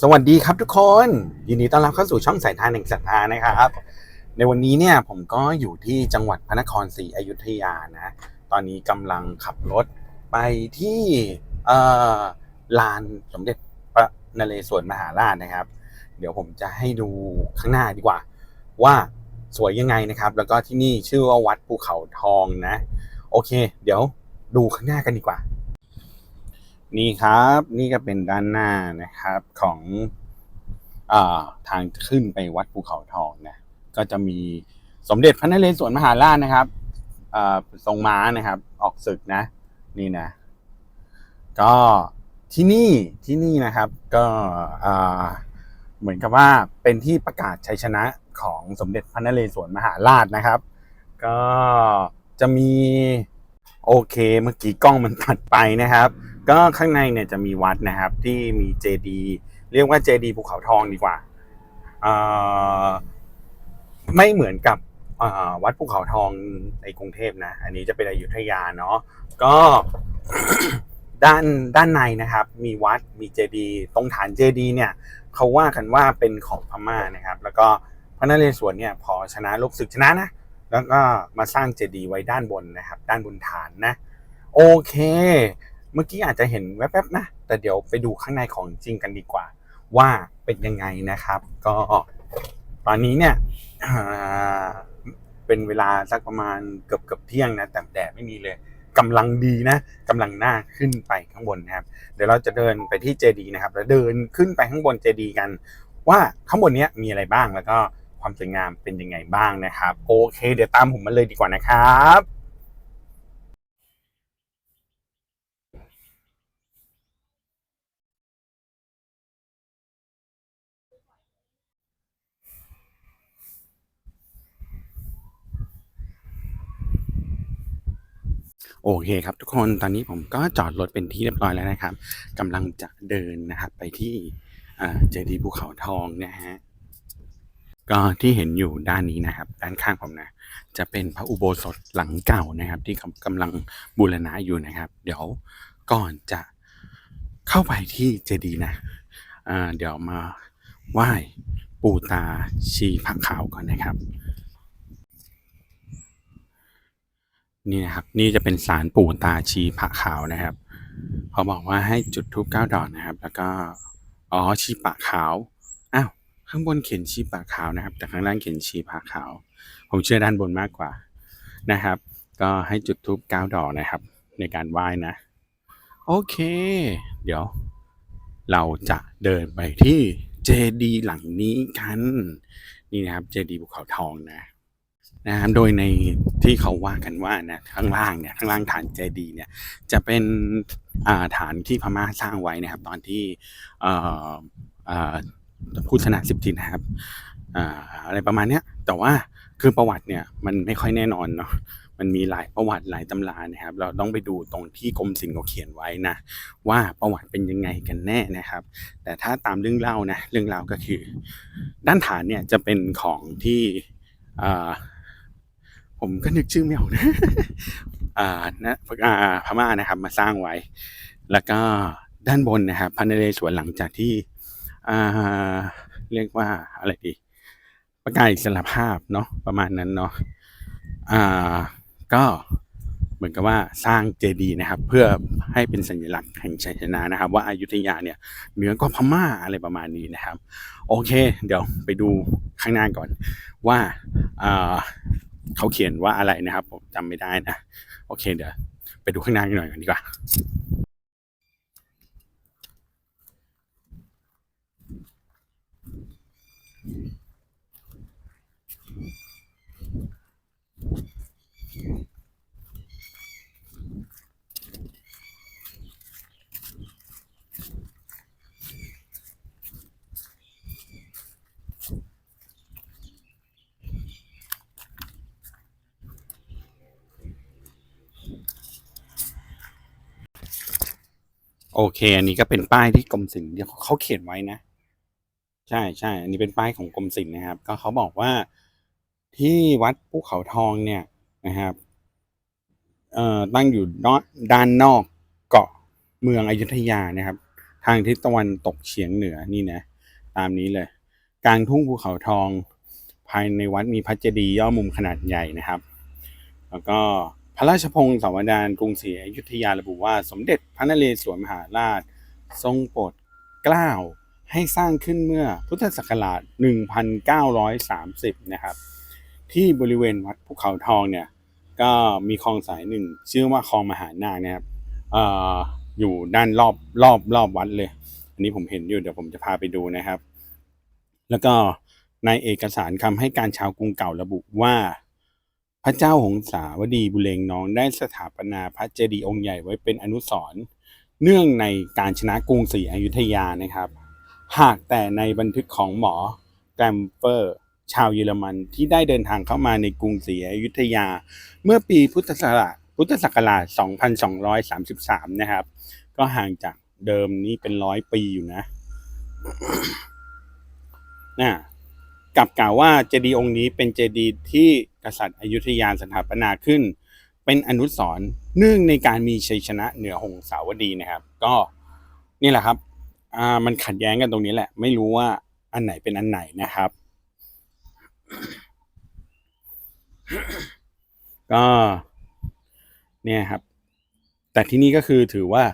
สวัสดีครับทุกคนยินดีต้อนรับเข้าสู่ช่องสายทานแห่งศรัทธานะครับ ในวันนี้เนี่ยผมก็อยู่ที่จังหวัดพระนครศรีอยุธยานะตอนนี้กำลังขับรถไปที่ลานสมเด็จพระนเรศวรมหาราชนะครับ เดี๋ยวผมจะให้ดูข้างหน้าดีกว่า ว่าสวยยังไงนะครับ แล้วก็ที่นี่ชื่อว่าวัดภูเขาทองนะ โอเค เดี๋ยวดูข้างหน้ากันดีกว่า นี่ครับนี่ก็เป็นด้านหน้านะครับของอาทางขึ้นไปวัดภูเขาทองนะก็จะมีสมเด็จพระนเรศวรมหาราชนะครับทรงม้านะครับ ออกศึกนะ นี่นะ ก็ที่นี่ที่นี่นะครับ ก็เหมือนกับว่าเป็นที่ประกาศชัยชนะของสมเด็จพระนเรศวรมหาราชนะครับ ก็จะมีโอเคเมื่อกี้กล้องมันตัดไปนะครับ ก็ข้างในเนี่ยจะมีวัดนะครับที่มีเจดีเรียกว่าเจดีภูเขาทองดีกว่าไม่เหมือนกับวัดภูเขาทองในกรุงเทพนะ อันนี้จะเป็นอยุธยาเนาะก็ด้านด้านในนะครับ มีวัดมีเจดีตรงฐานเจดีเนี่ยเขาว่ากันว่าเป็นของพม่านะครับ แล้วก็พระนเรศวรเนี่ยพอชนะรบศึกชนะนะแล้วก็มาสร้างเจดีไว้ด้านบนนะครับ ด้านบนฐานนะ โอเค เมื่อกี้อาจจะเห็นแวบๆนะ แต่เดี๋ยวไปดูข้างในของจริงกันดีกว่า ว่าเป็นยังไงนะครับ ก็ตอนนี้เนี่ยเป็นเวลาสักประมาณเกือบเกือบเที่ยงนะแต่แดดไม่มีเลยกำลังดีนะกำลังหน้าขึ้นไปข้างบนนะครับ เดี๋ยวเราจะเดินไปที่เจดีย์นะครับ แล้วเดินขึ้นไปข้างบนเจดีย์กัน ว่าข้างบนนี้มีอะไรบ้างแล้วก็ความสวยงามเป็นยังไงบ้างนะครับ โอเค เดี๋ยวตามผมมาเลยดีกว่านะครับ โอเคครับทุกคนตอนนี้ผมก็จอดรถเป็นที่เรียบร้อยแล้วนะครับกำลังจะเดินนะครับไปที่เจดีย์ภูเขาทองนะฮะก็ที่เห็นอยู่ด้านนี้นะครับ ด้านข้างผมนะ จะเป็นพระอุโบสถหลังเก่านะครับ ที่กำลังบูรณะอยู่นะครับ เดี๋ยวก่อนจะเข้าไปที่เจดีย์นะเดี๋ยวมาไหว้ปู่ตาชีพระขาวก่อนนะครับ นี่นะครับนี่จะเป็นสารปู่ตาชีพระขาวนะครับเขาบอกว่าให้จุดธูปเก้าดอกนะครับ แล้วก็อ๋อชีปะขาวอ้าวข้างบนเขียนชีปะขาวนะครับ แต่ข้างล่างเขียนชีพระขาว ผมเชื่อด้านบนมากกว่านะครับ ก็ให้จุดธูปเก้าดอกนะครับ ในการไหว้นะ โอเค เดี๋ยว เราจะเดินไปที่เจดีย์หลังนี้กัน นี่นะครับเจดีย์ภูเขาทองนะ นะครับโดยในที่เขาว่ากันว่านะข้างล่างเนี่ยข้างล่างฐานเจดีเนี่ยจะเป็นาฐานที่พม่าสร้างไว้นะครับ ตอนที่เอ่ออ่าผู้ชนะสิบทินนะครับออะไรประมาณเนี้ยแต่ว่าคือประวัติเนี่ยมันไม่ค่อยแน่นอนเนาะมันมีหลายประวัติหลายตำรานะครับ เราต้องไปดูตรงที่กรมศิลป์เขาเขียนไว้นะว่าประวัติเป็นยังไงกันแน่นะครับ แต่ถ้าตามเรื่องเล่านะเรื่องเล่าก็คือ ด้านฐานเนี่ยจะเป็นของที่ ผมก็นึกชื่อไม่ออกนะอ่านะอ่าพม่านะครับ มาสร้างไว้ แล้วก็ด้านบนนะครับพระนเรศวรหลังจากที่อ่าเรียกว่าอะไรดี ประกาศอิสรภาพเนาะประมาณนั้นเนาะอ่าก็เหมือนกับว่าสร้างเจดีย์นะครับ เพื่อให้เป็นสัญลักษณ์แห่งชัยชนะนะครับ ว่าอายุทยาเนี่ยเหนือกว่าพม่าอะไรประมาณนี้นะครับ โอเค เดี๋ยวไปดูข้างหน้าก่อนว่าอ่า เขาเขียนว่าอะไรนะครับผมจำไม่ได้นะโอเคเดี๋ยวไปดูข้างหน้ากันหน่อยกันดีกว่า โอเค อันนี้ก็เป็นป้ายที่กรมศิลป์เขาเขียนไว้นะ ใช่ใช่อันนี้เป็นป้ายของกรมศิลป์นะครับ ก็เขาบอกว่าที่วัดภูเขาทองเนี่ยนะครับเอ่อตั้งอยู่นด้านนอกเกาะเมืองอยุธยานะครับ ทางทิศตะวันตกเฉียงเหนือนี่นะ ตามนี้เลย กลางทุ่งภูเขาทอง ภายในวัดมีพระเจดีย์ย่อมุมขนาดใหญ่นะครับ แล้วก็ พระราชพงศ์สาวดารกรุงศรีอยุธยาระบุว่า สมเด็จพระนเรศวรมหาราช ทรงโปรดเกล้าให้สร้างขึ้นเมื่อพุทธศักราช 1930 นะครับ ที่บริเวณวัดภูเขาทองเนี่ยก็มีคลองสายหนึ่งชื่อว่าคลองมหานาคนะครับออยู่ด้านรอบรอบรอบวัดเลย อันนี้ผมเห็นอยู่เดี๋ยวผมจะพาไปดูนะครับ แล้วก็ในเอกสารคำให้การชาวกรุงเก่าระบุว่า พระเจ้าหงสาวดีบุเรงน้องได้สถาปนาพระเจดีย์องค์ใหญ่ไว้เป็นอนุสรณ์เนื่องในการชนะกรุงศรีอยุธยานะครับ หากแต่ในบันทึกของหมอแกรมเฟอร์ ชาวเยอรมันที่ได้เดินทางเข้ามาในกรุงศรีอยุธยา เมื่อปีพุทธศักราชพุทธศักราช 2233 นะครับ ก็ห่างจากเดิมนี้เป็นร้อยปีอยู่นะนะ กลับกล่าวว่าเจดีย์องค์นี้เป็นเจดีย์ที่กษัตริย์อยุธยาสถาปนาขึ้น เป็นอนุสรณ์เนื่องในการมีชัยชนะเหนือหงสาวดีนะครับ ก็นี่แหละครับอ่ามันขัดแย้งกันตรงนี้แหละ ไม่รู้ว่าอันไหนเป็นอันไหนนะครับ ก็เนี่ยครับ แต่ที่นี่ก็คือถือว่า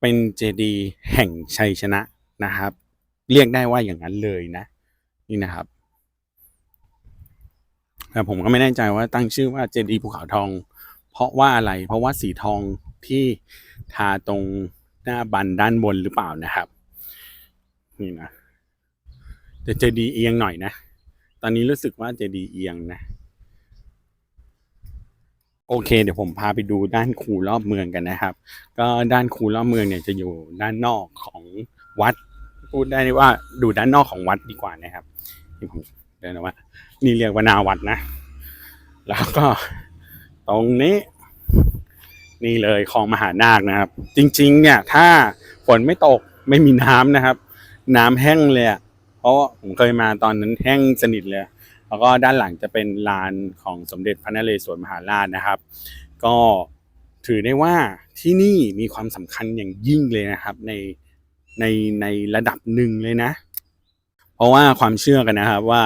เป็นเจดีย์แห่งชัยชนะนะครับ เรียกได้ว่าอย่างนั้นเลยนะ นี่นะครับ แต่ผมก็ไม่แน่ใจว่าตั้งชื่อว่าเจดีย์ภูเขาทอง เพราะว่าอะไร เพราะว่าสีทองที่ทาตรงหน้าบันด้านบนหรือเปล่านะครับ นี่นะแต่เจดีย์เอียงหน่อยนะ ตอนนี้รู้สึกว่าเจดีย์เอียงนะ โอเค เดี๋ยวผมพาไปดูด้านคูรอบเมืองกันนะครับ ก็ด้านคูรอบเมืองเนี่ยจะอยู่ด้านนอกของวัด พูดได้ว่าดูด้านนอกของวัดดีกว่านะครับนี่ผม เดินออกมานี่เรียกว่านาวัดนะ แล้วก็ตรงนี้ นี่เลยคลองมหานาคนะครับ จริง ๆ เนี่ย ถ้าฝนไม่ตกไม่มีน้ำนะครับ น้ำแห้งเลยเพราะผมเคยมาตอนนั้นแห้งสนิทเลย แล้วก็ด้านหลังจะเป็นลานของสมเด็จพระนเรศวรมหาราชนะครับ ก็ถือได้ว่าที่นี่มีความสำคัญอย่างยิ่งเลยนะครับ ในในในระดับหนึ่งเลยนะ เพราะว่าความเชื่อกันนะครับว่า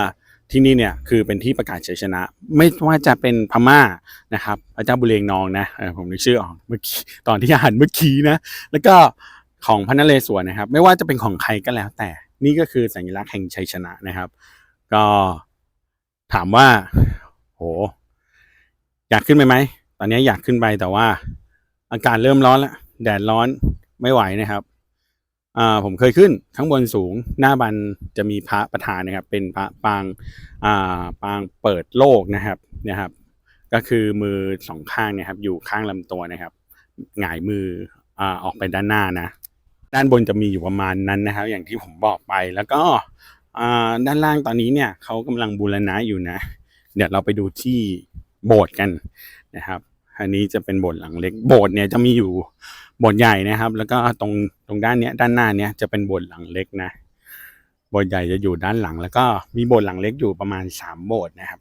ที่นี่เนี่ยคือเป็นที่ประกาศชัยชนะ ไม่ว่าจะเป็นพม่านะครับพระเจ้าบุเรงนองนะผมนึกชื่อออกเมื่อกี้ตอนที่อ่านเมื่อกี้นะแล้วก็ของพระนเรศวรนะครับ ไม่ว่าจะเป็นของใครก็แล้ว แต่นี่ก็คือสัญลักษณ์แห่งชัยชนะนะครับ ก็ถามว่าโหอยากขึ้นไปไหมตอนนี้อยากขึ้นไปแต่ว่า อากาศเริ่มร้อนแล้วแดดร้อนไม่ไหวนะครับ อ่าผมเคยขึ้นข้างบนสูงหน้าบันจะมีพระประธานนะครับ เป็นพระปางอ่าปางเปิดโลกนะครับนะครับ ก็คือมือสองข้างเนี่ยครับ อยู่ข้างลำตัวนะครับหงายมืออ่าออกไปด้านหน้านะ ด้านบนจะมีอยู่ประมาณนั้นนะครับ อย่างที่ผมบอกไปแล้วก็อ่าด้านล่างตอนนี้เนี่ยเขากำลังบูรณะอยู่นะ เดี๋ยวเราไปดูที่โบสถ์กันนะครับอันนี้จะเป็นโบสถ์หลังเล็กโบสถ์เนี่ยจะมีอยู่ บสถ์ใหญ่นะครับ แล้วก็ตรงตรงด้านเนี้ยด้านหน้าเนี้ยจะเป็นบสถ์หลังเล็กนะบสถ์ใหญ่จะอยู่ด้านหลัง แล้วก็มีบสถ์หลังเล็กอยู่ประมาณสามบสถ์นะครับ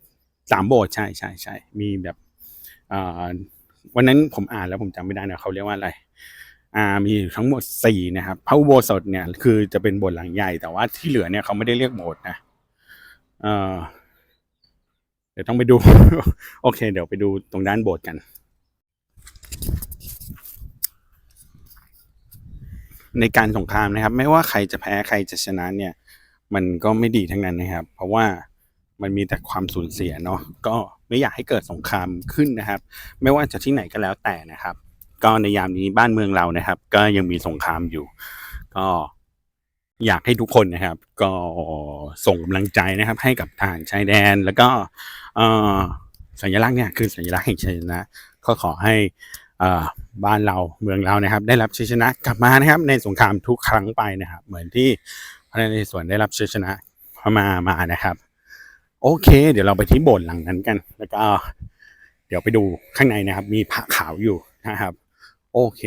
สามบสถ์ใช่ใช่ใช่มีแบบอ่าวันนั้นผมอ่านแล้วผมจำไม่ได้นะเขาเรียกว่าอะไรอ่ามีทั้งหมดสี่นะครับพระอุโบสถเนี่ยคือจะเป็นบสถ์หลังใหญ่แต่ว่าที่เหลือเนี่ยเขาไม่ได้เรียกโบสถ์นะเออเดี๋ยวต้องไปดู โอเค เดี๋ยวไปดูตรงด้านโบสถ์กัน ในการสงครามนะครับ ไม่ว่าใครจะแพ้ใครจะชนะเนี่ย มันก็ไม่ดีทั้งนั้นนะครับ เพราะว่ามันมีแต่ความสูญเสียเนาะก็ไม่อยากให้เกิดสงครามขึ้นนะครับ ไม่ว่าจะที่ไหนก็แล้วแต่นะครับ ก็ในยามนี้บ้านเมืองเรานะครับ ก็ยังมีสงครามอยู่ ก็อยากให้ทุกคนนะครับ ก็ส่งกำลังใจนะครับ ให้กับทหารชายแดน แล้วก็สัญลักษณ์เนี่ยคือสัญลักษณ์แห่งชัยชนะก็ขอให้ บ้านเราเมืองเรานะครับ ได้รับชัยชนะกลับมานะครับ ในสงครามทุกครั้งไปนะครับ เหมือนที่พระนเรศวรได้รับชัยชนะพม่ามานะครับ โอเค เดี๋ยวเราไปที่โบสถ์หลังนั้นกัน แล้วก็ เดี๋ยวไปดูข้างในนะครับ มีพระขาวอยู่นะครับ โอเค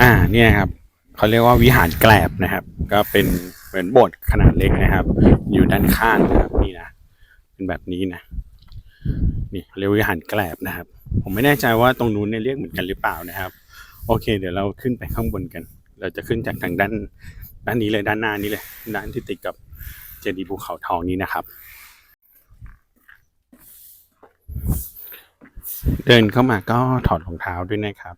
อ่าเนี่ยครับ เขาเรียกว่าวิหารแกลบนะครับ ก็เป็นเหมือนโบสถ์ขนาดเล็กนะครับ อยู่ด้านข้างนะครับนี่นะเป็นแบบนี้นะนี่เรียกวิหารแกลบนะครับ ผมไม่แน่ใจว่าตรงนู้นเนี่ยเรียกเหมือนกันหรือเปล่านะครับ โอเค เดี๋ยวเราขึ้นไปข้างบนกัน เราจะขึ้นจากทางด้านด้านนี้เลยด้านหน้านี้เลยด้านที่ติดกับเจดีย์ภูเขาทองนี้นะครับ เดินเข้ามาก็ถอดรองเท้าด้วยนะครับ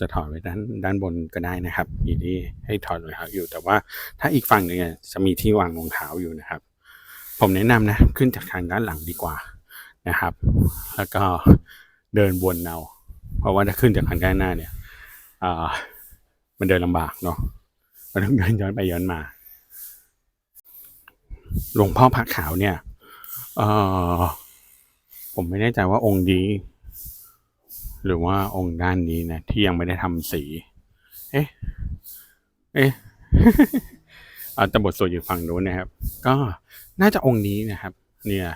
จะถอดไว้ด้านด้านบนก็ได้นะครับ มีที่ให้ถอดรองเท้าอยู่ แต่ว่าถ้าอีกฝั่งหนึ่งจะมีที่วางรองเท้าอยู่นะครับ ผมแนะนำนะขึ้นจากทางด้านหลังดีกว่านะครับ แล้วก็เดินวนเอาเพราะว่าถ้าขึ้นจากทางด้านหน้าเนี่ยอมันเดินลำบากเนาะมันต้องเดินย้อนไปย้อนมาหลวงพ่อพระขาวเนี่ยเออผมไม่แน่ใจว่าองค์นี้ หรือว่าองค์ด้านนี้นะที่ยังไม่ได้ทำสี เอ๊ะ เอ๊ะอาตบทสวดอยู่ฝั่งนู้นนะครับ ก็น่าจะองค์นี้นะครับ เนี่ย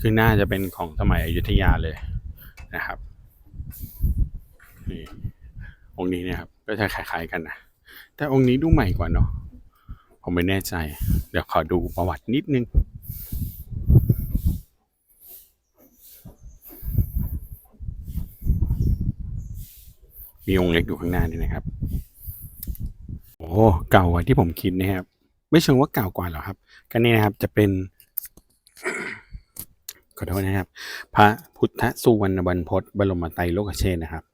คือน่าจะเป็นของสมัยอยุธยาเลยนะครับนี่องค์นี้เนี่ยครับก็จะคล้ายๆกันนะแต่องค์นี้ดูใหม่กว่าเนาะผมไม่แน่ใจ เดี๋ยวขอดูประวัตินิดนึง มีองค์เล็กอยู่ข้างหน้านี่นะครับ โอ้เก่ากว่าที่ผมคิดนะครับ ไม่เชิงว่าเก่ากว่าหรอกครับก็นี่นะครับจะเป็นขอโทษนะครับ พระพุทธสุวรรณบรรพตบรมไตรโลกเชษนะครับ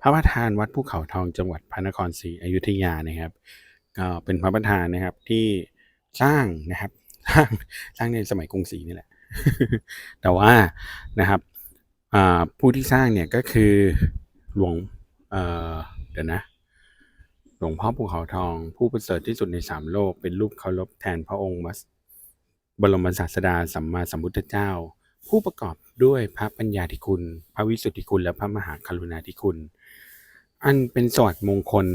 พระประธานวัดภูเขาทองจังหวัดพระนครศรีอยุธยานะครับก็เป็นพระประธานนะครับที่สร้างนะครับสร้างสร้างในสมัยกรุงศรีนี่แหละ แต่ว่านะครับอ่าผู้ที่สร้างเนี่ยก็คือหลวง เอ่อเดี๋ยวนะ หลวงพ่อภูเขาทอง ผู้ประเสริฐที่สุดในสามโลก เป็นรูปเคารพแทนพระองค์วัสบรมศาสดาสัมมาสัมพุทธเจ้า ผู้ประกอบด้วยพระปัญญาธิคุณ พระวิสุทธิคุณและพระมหากรุณาธิคุณ อันเป็นสวัสดมงคล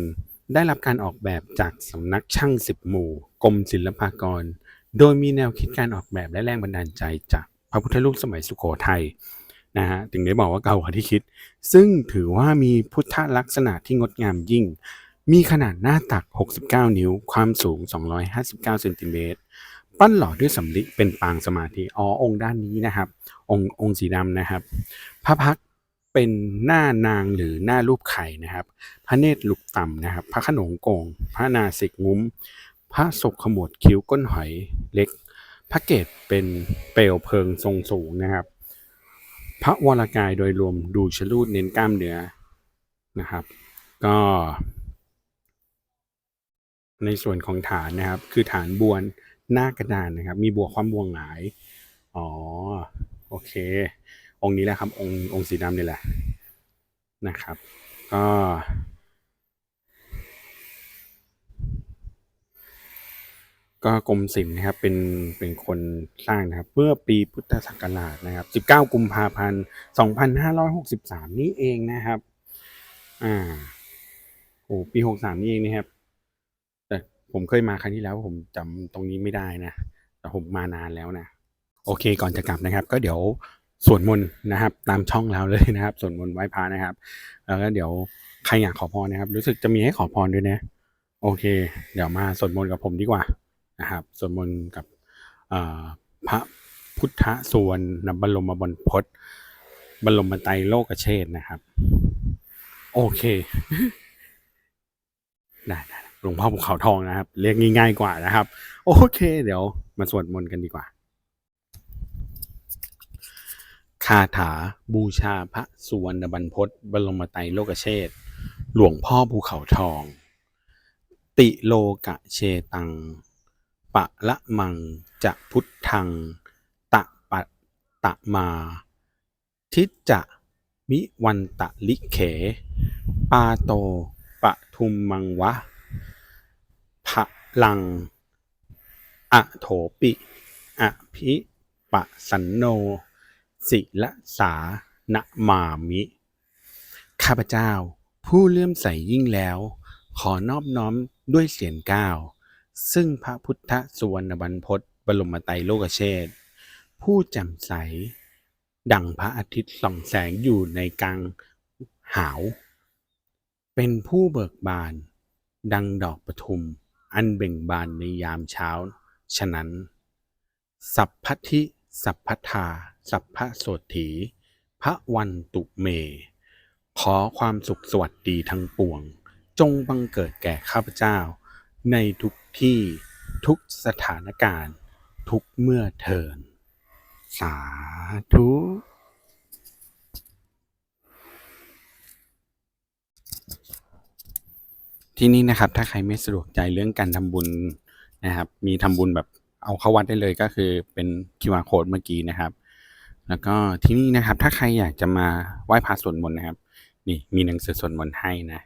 ได้รับการออกแบบจากสำนักช่างสิบหมู่กรมศิลปากร โดยมีแนวคิดการออกแบบและแรงบันดาลใจจากพระพุทธรูปสมัยสุโขทัย นะฮะถึงได้บอกว่าเก่ากว่าที่คิด ซึ่งถือว่ามีพุทธลักษณะที่งดงามยิ่ง มีขนาดหน้าตัก 69 นิ้ว ความสูง 259เซนติเมตรปั้นหล่อด้วยสำริเป็นปางสมาธิอ๋อองค์ด้านนี้นะครับ องค์องค์สีดำนะครับ พระพักเป็นหน้านางหรือหน้ารูปไข่นะครับ พระเนตรลุกต่ำนะครับ พระขนงโกง พระนาสิกงุ้ม พระศกขมวดคิ้วก้นหอยเล็ก พระเกศเป็นเปลวเพลิงทรงสูงนะครับ พระวรากายโดยรวมดูชลูดเน้นกล้ามเนื้อนะครับ ก็ ในส่วนของฐานนะครับ คือฐานบวนหน้ากระดานนะครับ มีบัวความบวงหงาย อ๋อ โอเค องค์นี้แหละครับ องค์องค์สีดำนี่แหละนะครับ ก็ ก็กรมศิลป์นะครับเป็นเป็นคนสร้างนะครับเมื่อปีพุทธศักราชนะครับ 19 กุมภาพันธ์ 2563 นี่เองนะครับอ่าโอ้ปี 63 นี่เองนะครับ แต่ผมเคยมาครั้งที่แล้วผมจำตรงนี้ไม่ได้นะ แต่ผมมานานแล้วนะ โอเคก่อนจะกลับนะครับ ก็เดี๋ยวสวดมนต์นะครับ ตามช่องเราเลยนะครับสวดมนต์ไหว้พระนะครับ แล้วก็เดี๋ยวใครอยากขอพรนะครับ รู้สึกจะมีให้ขอพรด้วยนะ โอเค เดี๋ยวมาสวดมนต์กับผมดีกว่า นะครับสวดมนต์กับพระพุทธสวรรณบรมบรรพตบรมไตรโลกเชษนะครับ โอเคได้ได้หลวงพ่อภูเขาทองนะครับ เรียกง่ายๆกว่านะครับ โอเค เดี๋ยวมาสวดมนต์กันดีกว่าคาถาบูชาพระสุวรรณบรรพตบรมไตรโลกเชษหลวงพ่อภูเขาทอง ติโลกะเชตัง ปะละมังจะพุทธัง ตะปะตะมา ทิจจะมิวันตะลิเข ปาโตปะทุมมังวะพะลังอะโถปิอภิปะสันโนศิละสานะมามิ ข้าพเจ้าผู้เลื่อมใสยิ่งแล้ว ขอนอบน้อมด้วยเสียงก้าว ซึ่งพระพุทธสุวรรณบรรพตบรมไตรโลกเชษผู้แจ่มใส ดังพระอาทิตย์ส่องแสงอยู่ในกลางหาว เป็นผู้เบิกบาน ดังดอกปทุมออันเบ่งบานในยามเช้า ฉะนั้น สัพพทิ สัพพทา สัพพโสถี พระวันตุเม ขอความสุขสวัสดีทั้งปวง จงบังเกิดแก่ข้าพเจ้า ในทุกที่ทุกสถานการณ์ ทุกเมื่อเทิน สาธุที่นี่นะครับ ถ้าใครไม่สะดวกใจเรื่องการทำบุญนะครับ มีทำบุญแบบเอาเข้าวัดได้เลยก็คือเป็น QR code เมื่อกี้นะครับ แล้วก็ที่นี่นะครับ ถ้าใครอยากจะมาไหว้พระสวดมนต์นะครับ นี่มีหนังสือสวดมนต์ให้นะ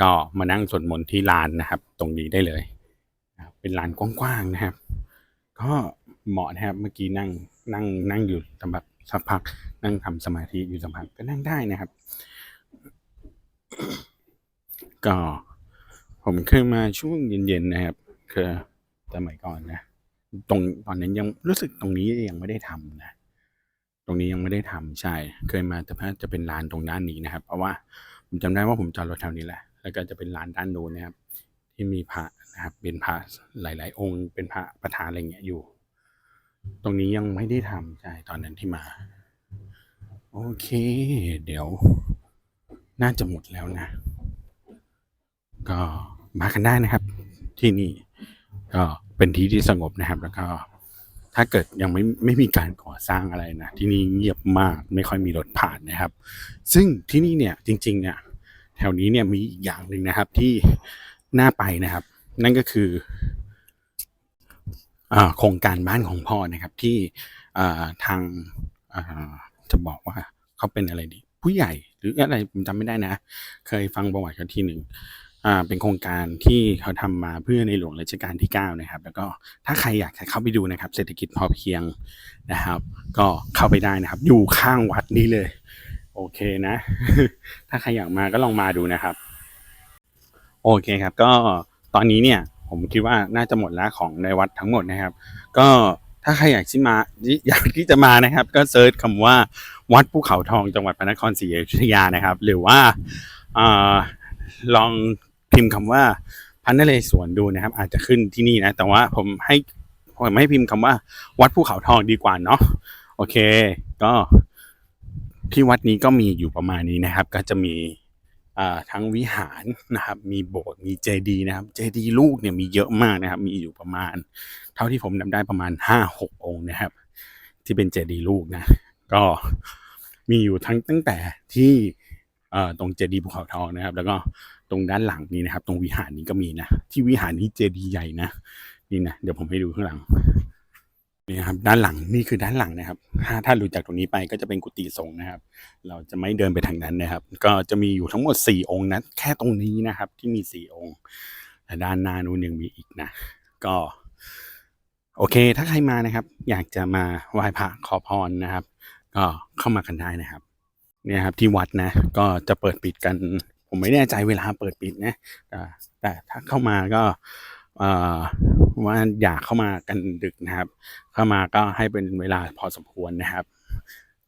ก็มานั่งสวดมนต์ที่ลานนะครับ ตรงนี้ได้เลย เป็นลานกว้างๆนะครับ ก็เหมาะนะครับ เมื่อกี้นั่งนั่งนั่งอยู่สำหรับสักพัก นั่งทำสมาธิอยู่สักพักก็นั่งได้นะครับ ก็ผมเคยมาช่วงเย็นๆนะครับคือสมัยก่อนนะตรงตอนนั้นยังรู้สึกตรงนี้ยังไม่ได้ทำนะตรงนี้ยังไม่ได้ทำใช่ เคยมาแต่ว่าจะเป็นลานตรงด้านนี้นะครับ เพราะว่าผมจำได้ว่าผมจอดรถแถวนี้แหละ แล้วก็จะเป็นลานด้านโน้นนะครับ ที่มีพระนะครับ เป็นพระหลาย ๆ องค์ เป็นพระประธานอะไรเงี้ยอยู่ ตรงนี้ยังไม่ได้ทำใช่ตอนนั้นที่มา โอเค เดี๋ยว น่าจะหมดแล้วนะ ก็มากันได้นะครับ ที่นี่ก็เป็นที่ที่สงบนะครับ แล้วก็ถ้าเกิดยังไม่ไม่มีการก่อสร้างอะไรนะที่นี่เงียบมากไม่ค่อยมีรถผ่านนะครับ ซึ่งที่นี่เนี่ยจริง ๆ เนี่ย แถวนี้เนี่ยมีอีกอย่างหนึ่งนะครับที่น่าไปนะครับ นั่นก็คืออโครงการบ้านของพ่อนะครับที่ทางจะบอกว่าเขาเป็นอะไรดี ผู้ใหญ่หรืออะไรผมจำไม่ได้นะ เคยฟังประวัติเขาทีหนึ่งเป็นโครงการที่เขาทำมาเพื่อในหลวงรัชกาลที่ 9 นะครับ แล้วก็ถ้าใครอยากเข้าไปดูนะครับ เศรษฐกิจพอเพียงนะครับ ก็เข้าไปได้นะครับ อยู่ข้างวัดนี้เลย โอเคนะ ถ้าใครอยากมาก็ลองมาดูนะครับ โอเคครับ ก็ตอนนี้เนี่ย ผมคิดว่าน่าจะหมดแล้วของในวัดทั้งหมดนะครับ ก็ถ้าใครอยากที่มาอยากที่จะมานะครับ ก็เซิร์ชคำว่า วัดภูเขาทองจังหวัดพระนครศรีอยุธยานะครับ หรือว่าอาลองพิมพ์คำว่าพันนเรศวรดูนะครับ อาจจะขึ้นที่นี่นะ แต่ว่าผมให้ผมให้พิมพ์คำว่า วัดภูเขาทองดีกว่าเนาะโอเค ก็ ที่วัดนี้ก็มีอยู่ประมาณนี้นะครับ ก็จะมีทั้งวิหารนะครับ มีโบสถ์มีเจดีย์นะครับ เจดีย์ลูกเนี่ยมีเยอะมากนะครับ มีอยู่ประมาณ เท่าที่ผมนับได้ประมาณห้าหกองค์นะครับ ที่เป็นเจดีย์ลูกนะ ก็มีอยู่ทั้งตั้งแต่ที่ตรงเจดีย์ภูเขาทองนะครับ แล้วก็ตรงด้านหลังนี้นะครับ ตรงวิหารนี้ก็มีนะ ที่วิหารนี้เจดีย์ใหญ่นะ นี่นะ เดี๋ยวผมให้ดูข้างหลัง นี่ครับด้านหลังนี่คือด้านหลังนะครับ ถ้าถ้ารู้จากตรงนี้ไปก็จะเป็นกุฏิสงฆ์นะครับ เราจะไม่เดินไปทางนั้นนะครับ ก็จะมีอยู่ทั้งหมด 4 องค์นะแค่ตรงนี้นะครับ ที่มี 4 องค์แต่ด้านหน้านู้นยังมีอีกนะ ก็ โอเค ถ้าใครมานะครับ อยากจะมาไหว้พระขอพรนะครับ ก็เข้ามากันได้นะครับ เนี่ยครับที่วัดนะ ก็จะเปิดปิดกัน ผมไม่แน่ใจเวลาเปิดปิดนะแต่แต่ถ้าเข้ามาก็เอ่อ ว่าอยากเข้ามากันดึกนะครับ เข้ามาก็ให้เป็นเวลาพอสมควรนะครับ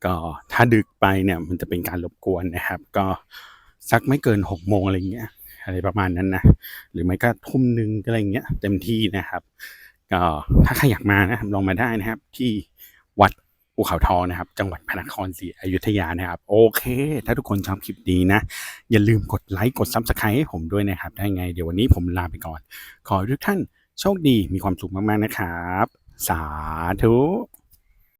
ก็ถ้าดึกไปเนี่ยมันจะเป็นการรบกวนนะครับ ก็สักไม่เกินหกโมงอะไรเงี้ยอะไรประมาณนั้นนะหรือไม่ก็ทุ่มหนึ่งก็อะไรเงี้ยเต็มที่นะครับ ก็ถ้าใครอยากมานะลองมาได้นะครับ ที่วัดภูเขาทองนะครับ จังหวัดพระนครศรีอยุธยานะครับ โอเค ถ้าทุกคนชอบคลิปนี้นะ อย่าลืมกดไลค์กดซับสไครต์ให้ผมด้วยนะครับ ได้ไง เดี๋ยววันนี้ผมลาไปก่อน ขอทุกท่าน โชคดีมีความสุขมาก ๆ นะครับ สาธุ